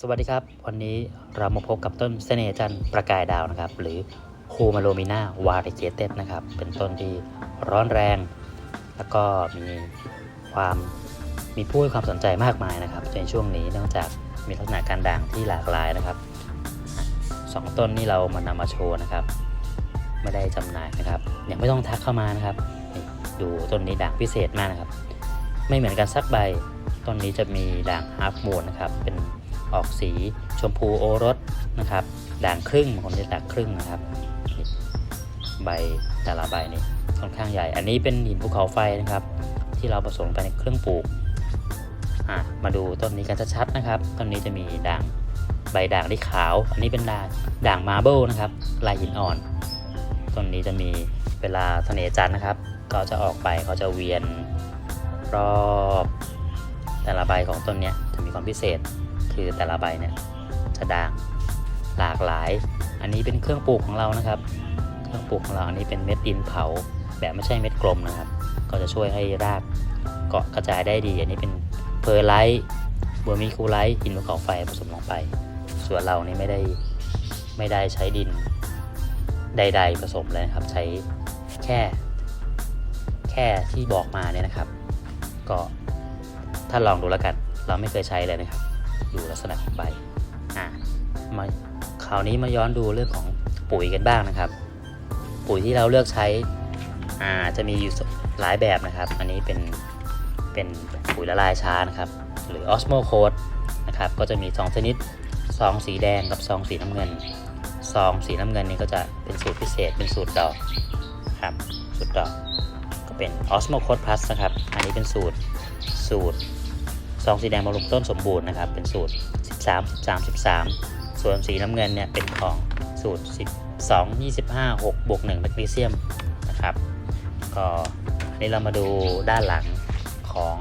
สวัสดีครับ วันนี้เรามาพบกับต้นเสน่ห์จันทร์ประกายดาวนะครับ หรือโคมาโลมิน่าวาริเกเต็ดนะครับ เป็นต้นที่ร้อนแรง แล้วก็มีความมีผู้ให้ความสนใจมากมายนะครับ ในช่วงนี้เนื่องจากมีลักษณะการด่างที่หลากหลายนะครับสองต้นนี้เรามานำมาโชว์นะครับ ไม่ได้จำหน่ายนะครับยังไม่ต้องทักเข้ามานะครับ ดูต้นนี้ด่างพิเศษมากนะครับ ไม่เหมือนกันสักใบ ต้นนี้จะมีด่างฮาร์ฟมูนนะครับ เป็น ออกสีชมพูโอรสนะครับ ด่างครึ่งบางคนเรียกด่างครึ่งนะครับ ใบแต่ละใบนี่ค่อนข้างใหญ่ อันนี้เป็นหินภูเขาไฟนะครับ ที่เราผสมไปในเครื่องปลูกมาดูต้นนี้กันชัดๆนะครับ ต้นนี้จะมีด่างใบด่างที่ขาว อันนี้เป็นด่างด่างมาร์เบิลนะครับ ลายหินอ่อน ต้นนี้จะมีเวลาเสน่จันนะครับก็จะออกไปเขาจะเวียนรอบ แต่ละใบของต้นเนี้ยจะมีความพิเศษ คือแต่ละใบเนี่ยจะด่างหลากหลาย อันนี้เป็นเครื่องปลูกของเรานะครับ เครื่องปลูกของเราอันนี้เป็นเม็ดดินเผา แบบไม่ใช่เม็ดกลมนะครับ ก็จะช่วยให้รากเกาะกระจายได้ดี อันนี้เป็นเพอร์ไลท์บอร์มิคูไลท์หินภูเขาไฟผสมลงไป ส่วนเรานี่ไม่ได้ไม่ได้ใช้ดินใด ๆ ผสมเลยนะครับ ใช้แค่แค่ที่บอกมาเนี่ยนะครับ ก็ถ้าลองดูแล้วกัน เราไม่เคยใช้เลยนะครับ ดูลักษณะของใบอะมาคราวนี้มาย้อนดูเรื่องของปุ๋ยกันบ้างนะครับ ปุ๋ยที่เราเลือกใช้อ่าจะมีอยู่หลายแบบนะครับ อันนี้เป็นเป็นปุ๋ยละลายช้านะครับ หรือ Osmo Coat นะครับก็จะมี 2 ชนิดซองสีแดงกับซองสีน้ำเงินซองสีน้ำเงินนี่ก็จะเป็นสูตรพิเศษเป็นสูตรดอกครับสูตรดอกก็เป็น Osmo Coat Plus นะครับ อันนี้เป็นสูตรสูตร ซองสีแดงบำรุงต้นสมบูรณ์นะครับ เป็นสูตร 13 13 13 ส่วนสีน้ำเงินเนี่ยเป็นของสูตร 12 25 6บวก1แมกนีเซียมนะครับ ก็อันนี้เรามาดูด้านหลังของ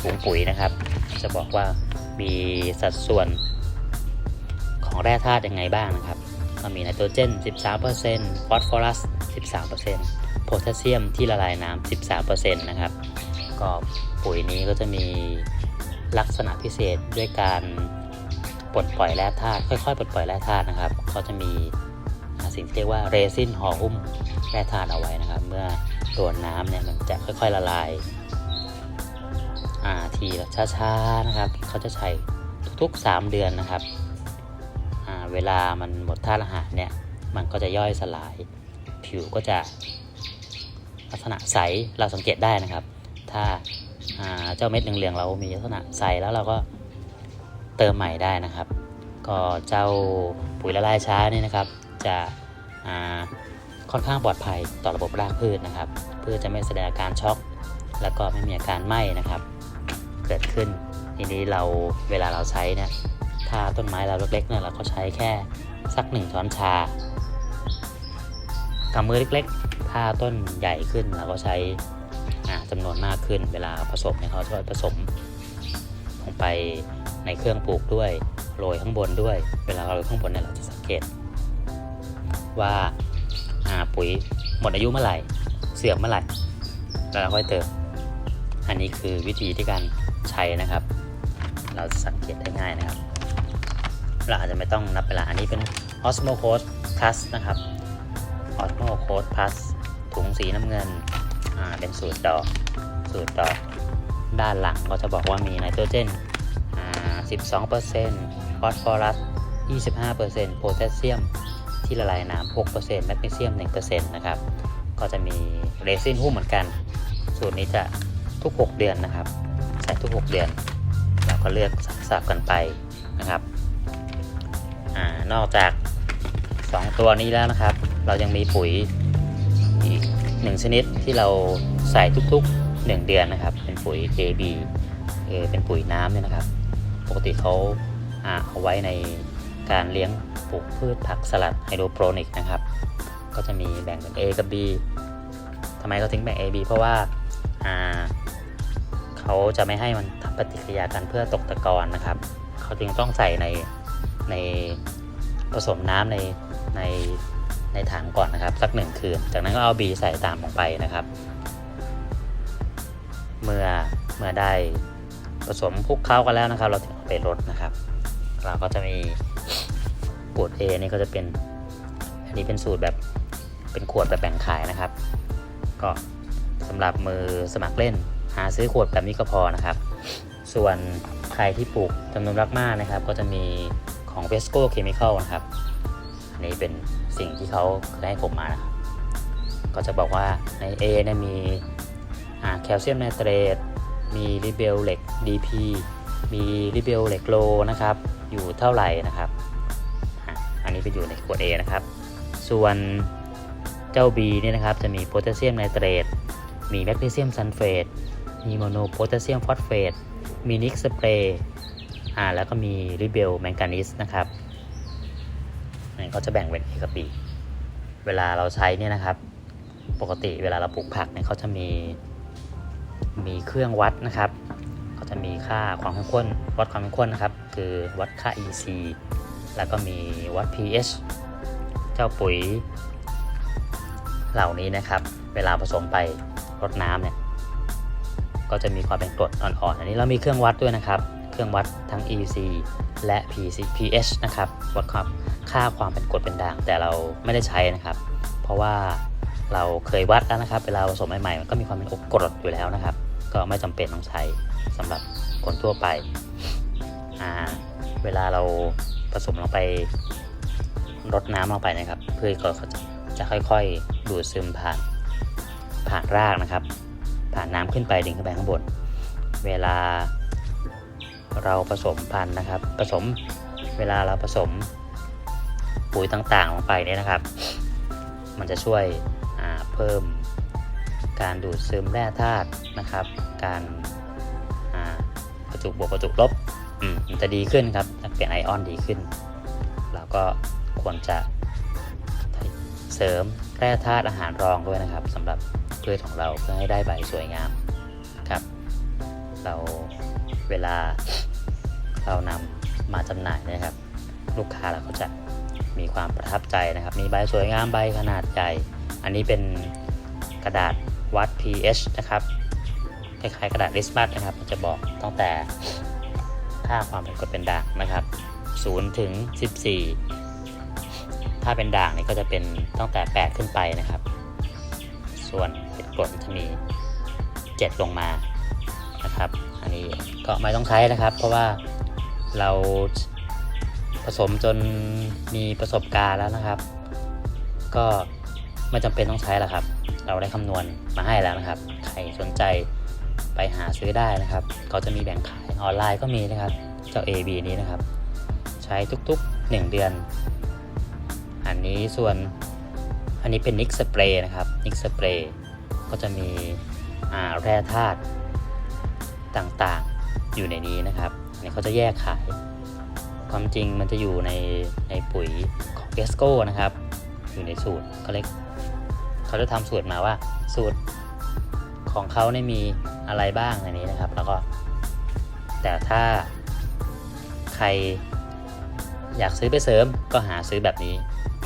ถุงปุ๋ยนะครับ จะบอกว่ามีสัดส่วนของแร่ธาตุยังไงบ้างนะครับก็มีไนโตรเจน 13%ฟอสฟอรัส 13%โพแทสเซียมที่ละลายน้ำ 13%นะครับก็ปุ๋ยนี้ก็จะมี ลักษณะพิเศษด้วยการปลดปล่อยแร่ธาตุค่อยๆ ปลดปล่อยแร่ธาตุนะครับเขาจะมีสิ่งที่เรียกว่าเรซินห่อหุ้มแร่ธาตุเอาไว้นะครับ เมื่อโดนน้ำเนี่ยมันจะค่อยๆละลายาทีละช้าๆนะครับเขาจะใช้ทุกๆ 3 เดือนนะครับเวลามันหมดธาตุอาหารเนี่ยมันก็จะย่อยสลาย ผิวก็จะลักษณะใสเราสังเกตได้นะครับ ถ้า เจ้าเม็ดเหลืองๆเรามีลักษณะใสแล้วเราก็เติมใหม่ได้นะครับ ก็เจ้าปุ๋ยละลายช้านี่นะครับ จะค่อนข้างปลอดภัยต่อระบบรากพืชนะครับเพื่อจะไม่แสดงอาการช็อก แล้วก็ไม่มีอาการไหม้นะครับ เกิดขึ้นทีนี้เราเวลาเราใช้เนี่ยถ้าต้นไม้เราเล็กๆเนี่ยเราก็ใช้แค่สักหนึ่งช้อนชากำมือเล็กๆ ถ้าต้นใหญ่ขึ้นเราก็ใช้ จำนวนมากขึ้นเวลาผสมเนี่ยเขาจะผสมลงไปในเครื่องปลูกด้วยโรยข้างบนด้วย เวลาเราโรยข้างบนเนี่ยเราจะสังเกต ว่าปุ๋ยหมดอายุเมื่อไหร่ เสื่อมเมื่อไหร่แล้วเราค่อยเติม อันนี้คือวิธีที่การใช้นะครับ เราสังเกตได้ง่ายนะครับเราอาจจะไม่ต้องนับเวลาอันนี้เป็น Osmo Coat Plus นะครับ Osmo Coat Plus ถุงสีน้ำเงิน อ่าเป็นสูตรดอก สูตรดอก ด้านหลังก็จะบอกว่ามีไนโตรเจนอ่า12%ฟอสฟอรัส 25%โพแทสเซียมที่ละลายน้ำ6%แมกนีเซียม 1%นะครับ ก็จะมีเรซินหุ้มเหมือนกัน สูตรนี้จะทุก 6 เดือนนะครับใช้ทุก 6 เดือนเราก็เลือกสับกันไปนะครับอนอกจาก 2 ตัวนี้แล้วนะครับ เรายังมีปุ๋ย หนึ่งชนิดที่เราใส่ทุกๆ 1 เดือนนะครับ เป็นปุ๋ย KB เอเป็นปุ๋ยน้ำเนี่ยนะครับ ปกติเขาอเอาไว้ในการเลี้ยงปลูกพืชผักสลัดไฮโดรโปรนิกนะครับ ก็จะมีแบ่งเป็น A กับ B ทำไมเขาถึงแบ่ง A B เพราะว่าอ่าเขาจะไม่ให้มันทำปฏิกิริยากันเพื่อตกตะกอนนะครับ เขาจึงต้องใส่ในในผสมน้ำในใน ในถังก่อนนะครับ สักหนึ่งคืน จากนั้นก็เอาบีใส่ตามลงไปนะครับ เมื่อเมื่อได้ผสมคลุกเคล้ากันแล้วนะครับ เราถึงเอาไปรดนะครับ เราก็จะมีขวด A นี่ก็จะเป็นอันนี้เป็นสูตรแบบเป็นขวดแบบแบ่งขายนะครับ ก็สำหรับมือสมัครเล่น หาซื้อขวดแบบนี้ก็พอนะครับ ส่วนใครที่ปลูกจำนวนมากๆนะครับ ก็จะมีของ Vesco Chemical นะครับ อันนี้เป็นสิ่งที่เขาได้ให้ผมมานะครับก็จะบอกว่าใน A เนี่ยมีแคลเซียมไนเตรตมีริเบลเหล็ก DP มีริเบลเหล็กโลนะครับ อยู่เท่าไหร่นะครับ อันนี้ไปอยู่ในขวด A นะครับ ส่วนเจ้า B เนี่ยนะครับ จะมีโพแทสเซียมไนเตรต มีแมกนีเซียมซัลเฟต มีโมโนโพแทสเซียมฟอสเฟต มีนิกสเปรย์อ่าแล้วก็มีริเบลแมงกานิสนะครับ นี่ก็จะแบ่งเป็น A กับ B เวลาเราใช้เนี่ยนะครับ ปกติเวลาเราปลูกผักเนี่ยเขาจะมีมีเครื่องวัดนะครับก็จะมีค่าความเข้มข้น วัดความเข้มข้นนะครับ คือวัดค่า EC แล้วก็มีวัด pH เจ้าปุ๋ย เหล่านี้นะครับ เวลาผสมไปรดน้ำเนี่ยก็จะมีความเป็นกรดอ่อนๆ อันนี้เรามีเครื่องวัดด้วยนะครับ เครื่องวัดทั้ง EC และ PC pH นะครับวัดความค่าความเป็นกรดเป็นด่าง แต่เราไม่ได้ใช้นะครับ เพราะว่าเราเคยวัดแล้วนะครับ เวลาผสมใหม่ๆมันก็มีความเป็นกรดอยู่แล้วนะครับ ก็ไม่จำเป็นต้องใช้สำหรับคนทั่วไปอ่าเวลาเราผสมลงไปรดน้ำลงไปนะครับ เพืชก็จะจะค่อยๆ ดูดซึมผ่านผ่านรากนะครับ ผ่านน้ำขึ้นไปดึงขึ้นไปข้างบน เวลา เราผสมพันธุ์นะครับ ผสมเวลาเราผสมปุ๋ยต่างๆลงไปเนี่ยนะครับ มันจะช่วยเพิ่มการดูดซึมแร่ธาตุนะครับ การาประจุบวกประจุลบมมันจะดีขึ้นครับเปลี่ยนไอออนดีขึ้น เราก็ควรจะเสริมแร่ธาตุอาหารรองด้วยนะครับสำหรับพืชของเราเพื่อให้ได้ใบสวยงามครับ เรา เวลาเรานำมาจำหน่ายนะครับ ลูกค้าเราก็จะมีความประทับใจนะครับ มีใบสวยงามใบขนาดใหญ่ อันนี้เป็นกระดาษวัด pH นะครับคล้ายๆกระดาษริสมัสนะครับ มันจะบอกตั้งแต่ค่าความเป็นกรดเป็นด่างนะครับ0ถึง 14 ถ้าเป็นด่างนี่ก็จะเป็นตั้งแต่ 8 ขึ้นไปนะครับ ส่วนเป็นกรดจะมี 7 ลงมานะครับ อันนี้ก็ไม่ต้องใช้นะครับ เพราะว่าเราผสมจนมีประสบการณ์แล้วนะครับ ก็ไม่จำเป็นต้องใช้แล้วครับ เราได้คำนวณมาให้แล้วนะครับ ใครสนใจไปหาซื้อได้นะครับ เขาจะมีแบ่งขายออนไลน์ก็มีนะครับ เจ้า AB นี้นะครับ ใช้ทุกๆ 1 เดือน อันนี้ส่วนอันนี้เป็นนิกสเปรย์นะครับนิกสเปรย์ก็จะมีแร่ธาตุ ต่างๆ อยู่ในนี้นะครับอันนี้เขาจะแยกขาย ความจริงมันจะอยู่ในในปุ๋ยของเอสโก้นะครับ อยู่ในสูตรเขาเล็กเขาจะทำสูตรมาว่าสูตรของเขาเนี่ยมีอะไรบ้างในนี้นะครับ แล้วก็ แต่ถ้าใครอยากซื้อไปเสริมก็หาซื้อแบบนี้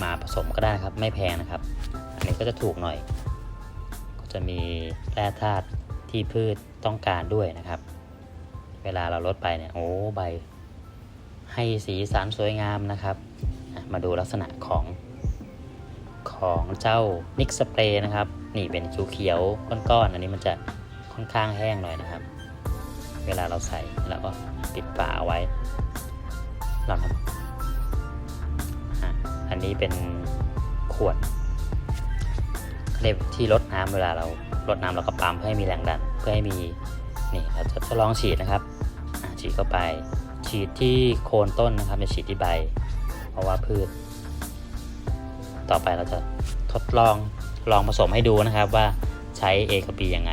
มาผสมก็ได้ครับ ไม่แพงนะครับ อันนี้ก็จะถูกหน่อย ก็จะมีแร่ธาตุ ที่พืชต้องการด้วยนะครับ เวลาเราลดไปเนี่ยโอ้ใบ ให้สีสันสวยงามนะครับ มาดูลักษณะของของเจ้านิกสเปรย์นะครับ นี่เป็นเขียวๆก้อนๆอันนี้มันจะค่อนข้างแห้งหน่อยนะครับ เวลาเราใส่เราก็ปิดฝาเอาไว้ลองอันนี้เป็นขวด เขาเรียกที่ลดน้ำเวลาเราลดน้ำเราก็ปั๊มเพื่อให้มีแรงดันเพื่อให้มีนี่เราจะทดลองฉีดนะครับฉีดเข้าไป ฉีดที่โคนต้นนะครับจะฉีดที่ใบ เพราะว่าพืช ต่อไปเราจะทดลองลองผสมให้ดูนะครับว่าใช้ A กับ B ยังไง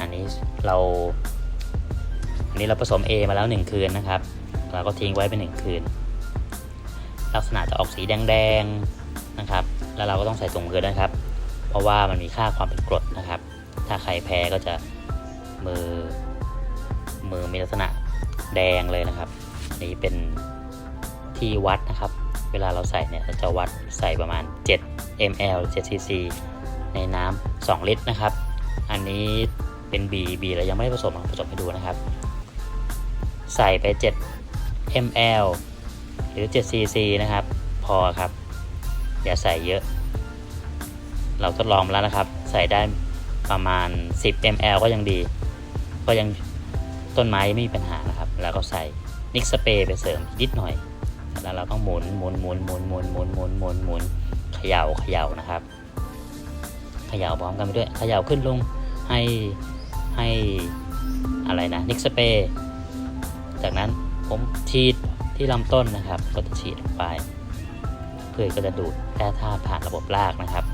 อันนี้เราอันนี้เราผสม A มาแล้ว 1 คืนนะครับ เราก็ทิ้งไว้เป็น1คืน ลักษณะจะออกสีแดงๆนะครับ แล้วเราก็ต้องใส่ถุงมือด้วยนะครับ เพราะว่ามันมีค่าความเป็นกรดนะครับ ถ้าใครแพ้ก็จะมือมือมีลักษณะแดงเลยนะครับ นี่เป็นที่วัดนะครับ เวลาเราใส่เนี่ยเราจะวัดใส่ประมาณ 7 ml 7 cc ในน้ำ2ลิตรนะครับ อันนี้เป็น B B เรายังไม่ได้ผสมผสมให้ดูนะครับ ใส่ไป 7 ml หรือ 7 cc นะครับ พอครับ อย่าใส่เยอะ เราทดลองมาแล้วนะครับ ใส่ได้ประมาณ 10 ml ก็ยังดี ก็ยังต้นไม้ไม่มีปัญหานะครับ แล้วก็ใส่นิกสเปรย์ไปเสริมนิดหน่อย แล้วเราก็หมุนหมุนหมุนหมุนหมุนหมุนหมุนหมุนหมุนเขย่าเขย่านะครับเขย่าพร้อมกันไปด้วยเขย่าขึ้นลงให้ให้อะไรนะนิกสเปรย์จากนั้นผมฉีดที่ลำต้นนะครับ ก็จะฉีดลงไปเพื่อก็จะดูดแร่ธาตุผ่านระบบรากนะครับ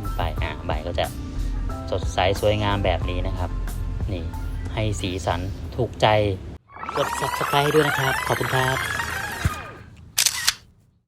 ขึ้นไปอะใบก็จะสดใสสวยงามแบบนี้นะครับ นี่ให้สีสันถูกใจ กด subscribe ด้วยนะครับ ขอบคุณครับ